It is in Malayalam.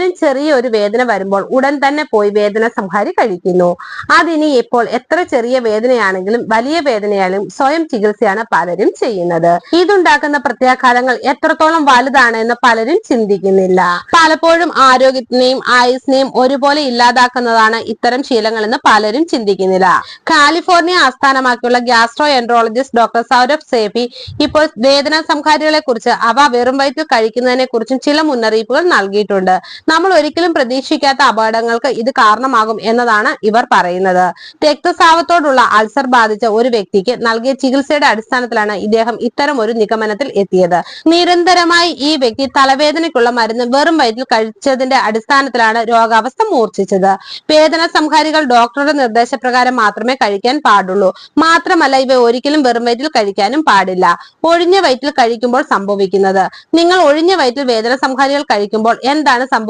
പലരും ചെറിയ ഒരു വേദന വരുമ്പോൾ ഉടൻ തന്നെ പോയി വേദന സംഹാരി കഴിക്കുന്നു. അതിനി ഇപ്പോൾ എത്ര ചെറിയ വേദനയാണെങ്കിലും വലിയ വേദനയാലും സ്വയം ചികിത്സയാണ് പലരും ചെയ്യുന്നത്. ഇതുണ്ടാക്കുന്ന പ്രത്യാഘാതങ്ങൾ എത്രത്തോളം വലുതാണ് എന്ന് പലരും ചിന്തിക്കുന്നില്ല. പലപ്പോഴും ആരോഗ്യത്തിനെയും ആയുസിനെയും ഒരുപോലെ ഇല്ലാതാക്കുന്നതാണ് ഇത്തരം ശീലങ്ങൾ എന്ന് പലരും ചിന്തിക്കുന്നില്ല. കാലിഫോർണിയ ആസ്ഥാനമാക്കിയുള്ള gastroenterologist doctor Saurabh Sethi ഇപ്പോൾ വേദന സംഹാരികളെ കുറിച്ച് അവ വെറും വയറ്റിൽ കഴിക്കുന്നതിനെ കുറിച്ചും ചില മുന്നറിയിപ്പുകൾ നൽകിയിട്ടുണ്ട്. നമ്മൾ ഒരിക്കലും പ്രതീക്ഷിക്കാത്ത അപകടങ്ങൾക്ക് ഇത് കാരണമാകും എന്നതാണ് ഇവർ പറയുന്നത്. രക്തസ്രാവത്തോടുള്ള അൾസർ ബാധിച്ച ഒരു വ്യക്തിക്ക് നൽകിയ ചികിത്സയുടെ അടിസ്ഥാനത്തിലാണ് ഇദ്ദേഹം ഇത്തരം ഒരു നിഗമനത്തിൽ എത്തിയത്. നിരന്തരമായി ഈ വ്യക്തി തലവേദനയ്ക്കുള്ള മരുന്ന് വെറും വയറ്റിൽ കഴിച്ചതിന്റെ അടിസ്ഥാനത്തിലാണ് രോഗാവസ്ഥ മൂർച്ഛിച്ചത്. വേദന സംഹാരികൾ ഡോക്ടറുടെ നിർദ്ദേശപ്രകാരം മാത്രമേ കഴിക്കാൻ പാടുള്ളൂ. മാത്രമല്ല ഇവ ഒരിക്കലും വെറും വയറ്റിൽ കഴിക്കാനും പാടില്ല. ഒഴിഞ്ഞ വയറ്റിൽ കഴിക്കുമ്പോൾ സംഭവിക്കുന്നത്. നിങ്ങൾ ഒഴിഞ്ഞ വയറ്റിൽ വേദന സംഹാരികൾ കഴിക്കുമ്പോൾ എന്താണ് സംഭവിക്കുന്നത്